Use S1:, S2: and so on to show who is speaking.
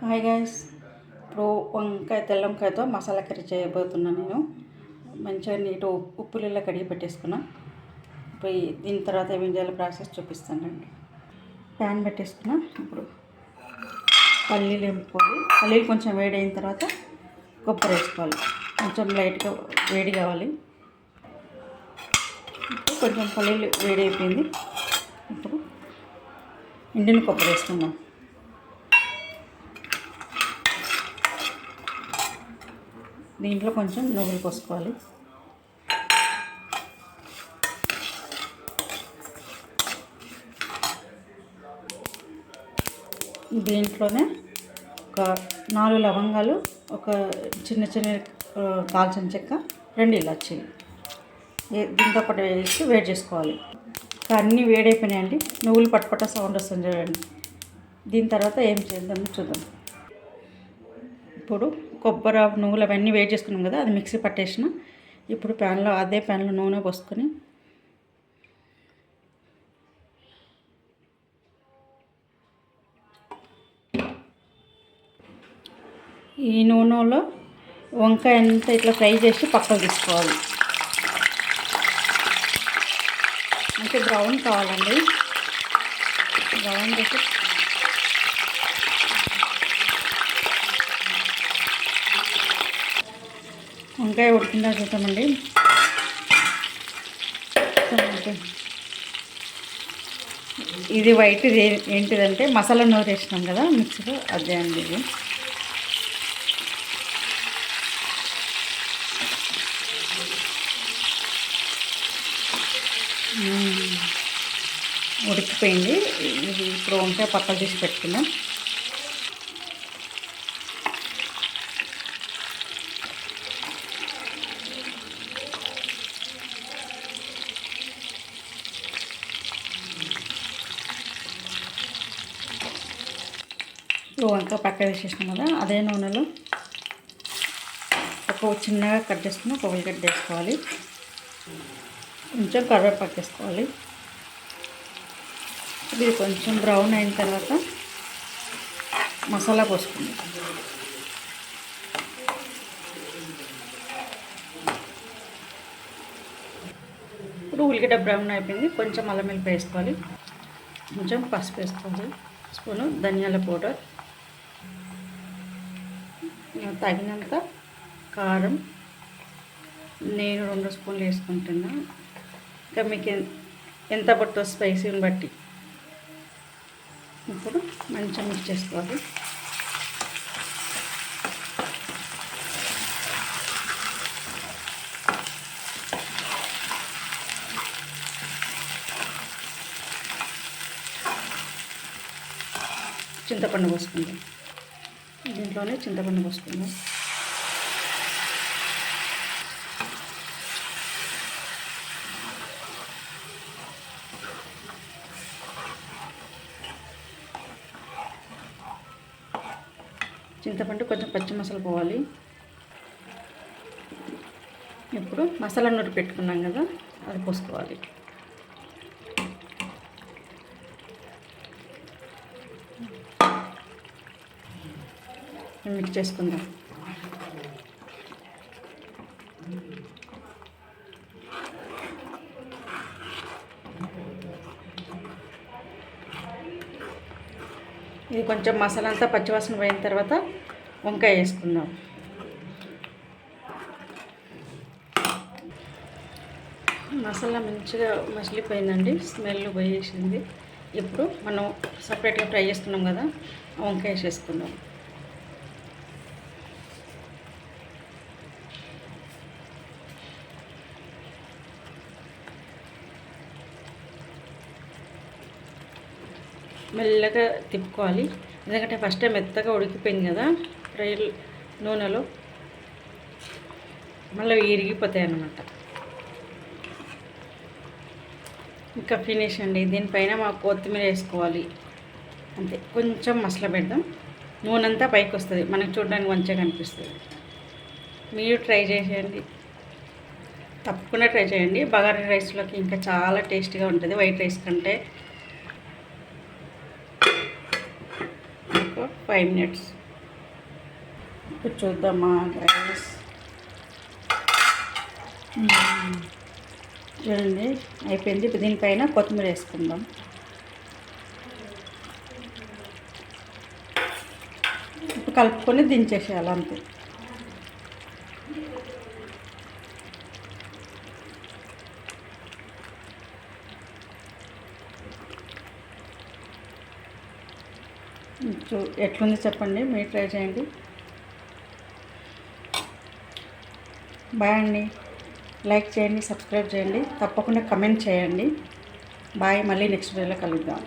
S1: Hi guys. ఇప్పుడు వంకాయ తెల్ల వంకాయతో మసాలా కర్రీ చేయబోతున్నాను నేను. మంచిగా నీటు ఉప్పు నీళ్ళ కడిగి పెట్టేసుకున్నా. ఇప్పుడు దీని తర్వాత ఏమేం చేయాలో ప్రాసెస్ చూపిస్తానండి ప్యాన్ పెట్టేసుకున్నా. ఇప్పుడు పల్లీలు వేపుకోవాలి పల్లీలు కొంచెం వేడి అయిన తర్వాత కొబ్బరి వేసుకోవాలి. కొంచెం లైట్గా వేడి కావాలి. ఇప్పుడు కొంచెం పల్లీలు వేడి అయిపోయింది. ఇప్పుడు ఎండిన కొబ్బరి వేసుకుందాం. దీంట్లో కొంచెం నువ్వులు పోసుకోవాలి. దీంట్లోనే ఒక నాలుగు లవంగాలు ఒక చిన్న చిన్న కాల్చిన దాల్చిన చెక్క రెండు ఇలాచీలు. దీంతో పాటు వేసి వేడి చేసుకోవాలి. అన్నీ వేడైపోయినాయండి. నువ్వులు పట్టుపట్ట సౌండ్ వస్తుంది చూడండి. దీని తర్వాత ఏం చేద్దాం చూద్దాం. ఇప్పుడు కొబ్బరి నువ్వులు అవన్నీ వేడి చేసుకున్నాం కదా అది మిక్సీ పట్టేసిన. ఇప్పుడు ప్యాన్లో అదే ప్యాన్లో నూనె పోసుకొని ఈ నూనెలో వంకాయ అంతా ఇట్లా ఫ్రై చేసి పక్కకు తీసుకోవాలి. అంటే బ్రౌన్ కావాలండి. బ్రౌన్ చేసి వంకాయ ఉడికిందా చూద్దామండి. ఇది వైట్ ఏంటిదంటే మసాలా నూరు వేసినాం కదా మిక్సీలో అదే అండి ఇది. ఉడికిపోయింది. ఇది ఇప్పుడు వంకాయ పక్కన తీసి పెట్టుకున్నాం ఇప్పుడు వంకాయ పక్క వేసేసినాం కదా అదే నూనెలో ఒక చిన్నగా కట్ చేసుకుని ఒక ఉల్లిగడ్డ వేసుకోవాలి. కొంచెం కరివేపాకు వేసుకోవాలి. ఇది కొంచెం బ్రౌన్ అయిన తర్వాత మసాలా పోసుకుందాం. ఇప్పుడు ఉల్లిగడ్డ బ్రౌన్ అయిపోయింది కొంచెం అల్లం వెల్లిపాయ వేసుకోవాలి. కొంచెం పసుపు వేసుకోవాలి. స్పూను ధనియాల పౌడర్. తగినంత కారం నేను రెండు స్పూన్లు వేసుకుంటున్నా. ఇంకా మీకు ఎంత పట్టో స్పైసీని బట్టి. ఇప్పుడు మంచిగా మిక్స్ చేసుకోవాలి. చింతపండు పోసుకుందాం. దీంట్లోనే చింతపండు పోసుకుందాం. చింతపండు కొంచెం పచ్చి మసాలా పోవాలి. ఇప్పుడు మసాలా నూరి పెట్టుకున్నాం కదా అది పోసుకోవాలి. మిక్స్ చేసుకుందాం ఇది కొంచెం మసాలా అంతా పచ్చివాసన పోయిన తర్వాత వంకాయ వేసుకుందాం. మసాలా మంచిగా మసిలిపోయిందండి స్మెల్ పోయేసింది. ఇప్పుడు మనం సపరేట్గా ఫ్రై చేస్తున్నాం కదా వంకాయ వేసేసుకుందాం. మెల్లగా తిప్పుకోవాలి. ఎందుకంటే ఫస్ట్ టైం మెత్తగా ఉడికిపోయింది కదా ఫ్రై నూనెలో మళ్ళీ ఇరిగిపోతాయి అన్నమాట. ఇంకా ఫినిష్ అండి. దీనిపైన మా కొత్తిమీర వేసుకోవాలి. అంతే. కొంచెం మసాలా పెడదాం. నూనె అంతా పైకి వస్తుంది. మనకు చూడడానికి మంచిగా కనిపిస్తుంది. మీరు ట్రై చేసేయండి. తప్పకుండా ట్రై చేయండి. బగారా రైస్లోకి ఇంకా చాలా టేస్టీగా ఉంటుంది. వైట్ రైస్ కంటే ఒక ఫైవ్ మినిట్స్ ఇప్పుడు చూద్దామా రైస్ చూడండి అయిపోయింది. ఇప్పుడు దీనిపైన కొత్తిమీర వేసుకుందాం. ఇప్పుడు కలుపుకొని దించేసేయాలి అంతే. చూ ఎట్లుంది చెప్పండి మీరు ట్రై చేయండి. బాయ్ అండి. లైక్ చేయండి సబ్స్క్రైబ్ చేయండి. తప్పకుండా కమెంట్ చేయండి. బాయ్ మళ్ళీ నెక్స్ట్ వీడియోలో కలుద్దాం.